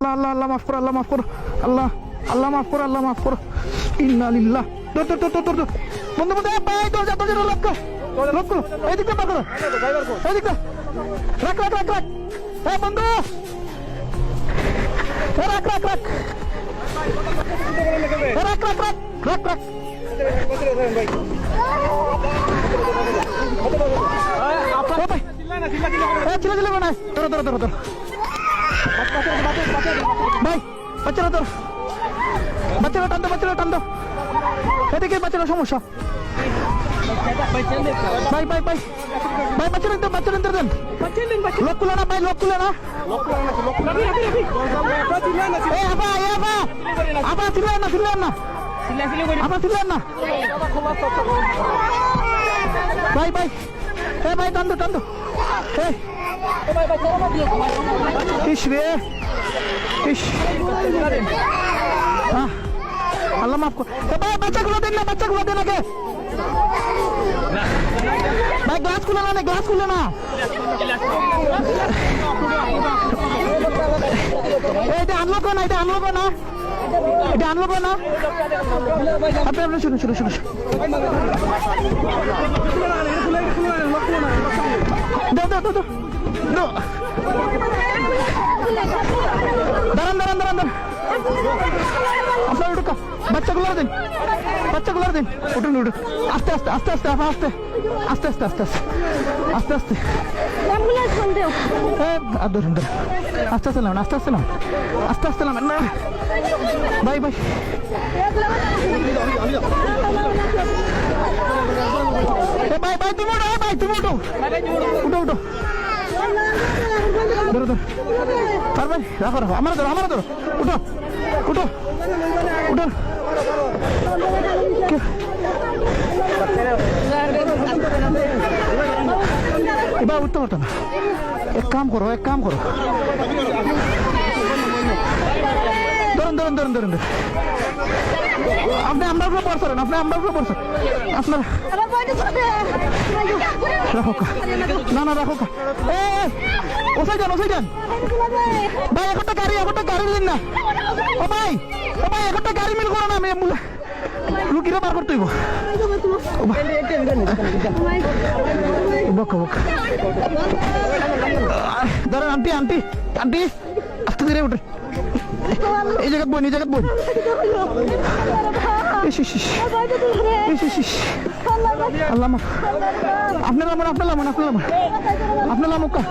আল্লাহ আল্লাহ আল্লাহ মাফ করো, আল্লাহ মাফ করো, আল্লাহ আল্লাহ মাফ করো, আল্লাহ মাফ করো। ইন্না লিল্লাহ। দর দর দর দর দর বন্ধু বন্ধু ভাই, দরজা দরজা লক করো লক করো। এদিকটা পা করো। এদিকটা রাখ রাখ রাখ রাখ। এ বন্ধু। রাখ রাখ রাখ। রাখ রাখ রাখ রাখ ধরো ধরো ধরো ভাই বাচ্চারা ধরো বাচ্চারা টান দো, বাচ্চারা টান দো। এদিকে বাচ্চারা, সমস্যা। ভাই ভাই ভাই ভাই বাচ্চারা দেন বাচ্চারা দেন লোক কুলে না ভাই লোক কুলে না। এ, আবা এ, আবা। আবা ছিলেন না ছিলেন না। আবা ছিলেন না। ভাই ভাই এ ভাই, টান দো, টান এ ইস রে। ইস। আল্লাহ মাফ কর। ভাই, বাচ্চাগুলো দেন না, বাচ্চাগুলো দেন আগে। ভাই গ্লাস খুলে না গ্লাস খুলে না। এটা আনলোক না এটা আনলোক না। এটা আনলোক না। আপনি আপনি শুনুন শুনুন শুনুন। দাও দাও দাও দাও। দাঁড়ান দাঁড়ান দাঁড়ান দাঁড়ান। আপনার উঠুকা বাচ্চাগুলো দিন। বাচ্চাগুলো দিন। উঠুন উঠুন। আস্তে আস্তে আস্তে আস্তে আপা আস্তে। আস্তে আস্তে আস্তে আস্তে। আস্তে আস্তে। ধরুন ধরুন। আস্তে আস্তে নামেন, আস্তে আস্তে নামেন। আস্তে আস্তে নামেন। না। ভাই ভাই এ ভাই ভাই তুমি উঠো ভাই তুমি উঠো। উঠো উঠো। ধরো ধরো। পারবে রাখো রাখো। আমার ধরো আমার ধরো। উঠো উঠো উঠো। এবার উঠতে পারতো না। এক কাম করো, এক কাম করো। ধরুন ধরুন ধরুন ধরুন ধরুন। আপনি আমরা উপরে পড়ছেন আপনি আমরা উপরে পড়ছেন আপনার রাখো না না রাখো এ ওসাই যান ওসাই যান। ভাই একটা গাড়ি একটা গাড়ি দিন না। ও ভাই ও ভাই একটা গাড়ি মিল করো না আমি রুগীরা বার করতে হইব। বক বক। দাঁড়ান আন্টি আন্টি আন্টি আস্তে ধীরে উঠে এই জায়গাত বোন, এই জায়গাত ইস আল্লাহ আপনার লামন আপনার লামন আপনার লামন আপনার লামন কা।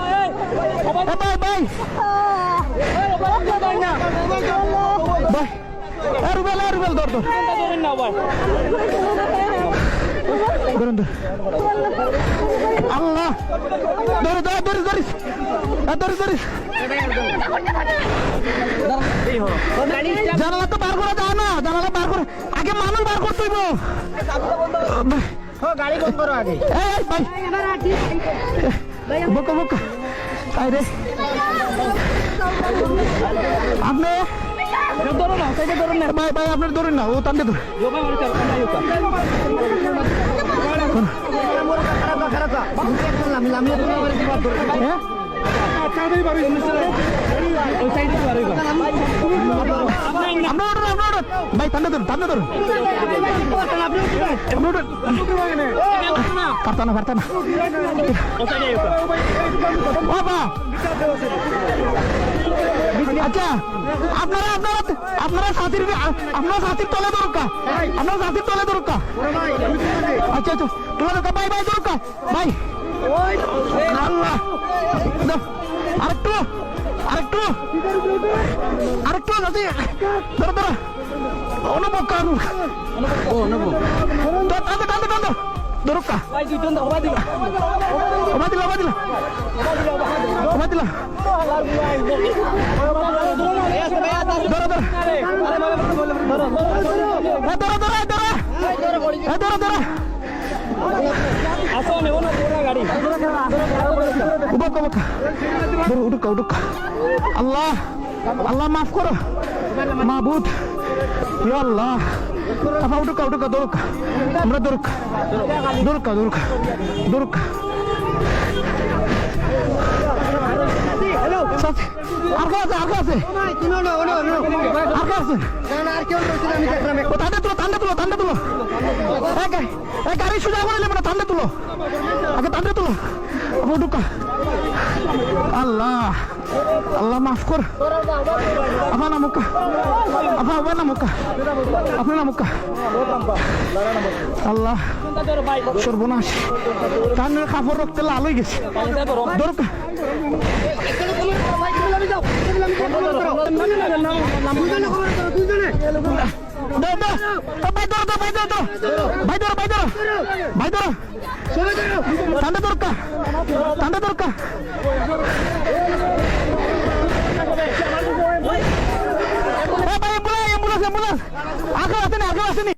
এ ভাই ভাই। ভাই। এ রুবেল রুবেল দর দর ধরুন ধর আল্লাহ ধরে ধরে ধরে ধরিস ধরে ধরিস জানালা তো বার করা যায় না জানালা বার করে আগে মানুষ বার করতে হইব। গাড়ি বন্ধ করো আগে। এই ভাই। বকা বকা। আই রে। আপনি ধরো না সাইডে ধরো না। ভাই ভাই আপনার ধরুন না ও টানতে ধর হ্যাঁ? ভাই টানতে ধরুন টানতে ধরুন। পারতা না পারতা না। বাবা আচ্ছা আপনারা আপনারা আপনারা সাথীর আপনারা সাথীর তলে দরকার আপনারা সাথীর তলে দরকার আচ্ছা আচ্ছা তোলা দরকার ভাই ভাই দরকার ভাই। আল্লাহ। আরেকটু আরেকটু আরেকটু আছে ধরো ধরো অনুভব কর ও নবো টানতে টানতে টানতে দরকা ভাই দুই জন দাও দিবা ওমা দিলা ওমা দিলা ওমা দিলা ধরো ধরো ধরো ধরো ধরো ধরো ধরো আসো নেব না উবক উবক ধরো, উঠুক উঠুক। আল্লাহ আল্লাহ মাফ করো। মাহবুদ আল্লাহ। আপা উঠুক উঠুক দরুক আমরা তুলো এই গা- এই গাড়ি সোজা করে নেবে না ঠান্ডা তুলো। আগে ঠান্ডা তুলো। ঢুকা আল্লাহ আল্লাহ মাফ কর আপা নামুকা আপা আপা নামুকা আপনি নামুকা আল্লাহ সর্বনাশ কানের কাপড় রক্তে লাল হয়ে গেছে দরকার দুজনে খবর করো দুজনে দে দে ভাই ধরো ভাই ধরো ভাই ধরো ভাই ধরো ভাই ধরো ঠান্ডা দরকার ঠান্ডা দরকার। ভাই অ্যাম্বুলেন্স অ্যাম্বুলেন্স অ্যাম্বুলেন্স আগে আসেনি আগে আসেনি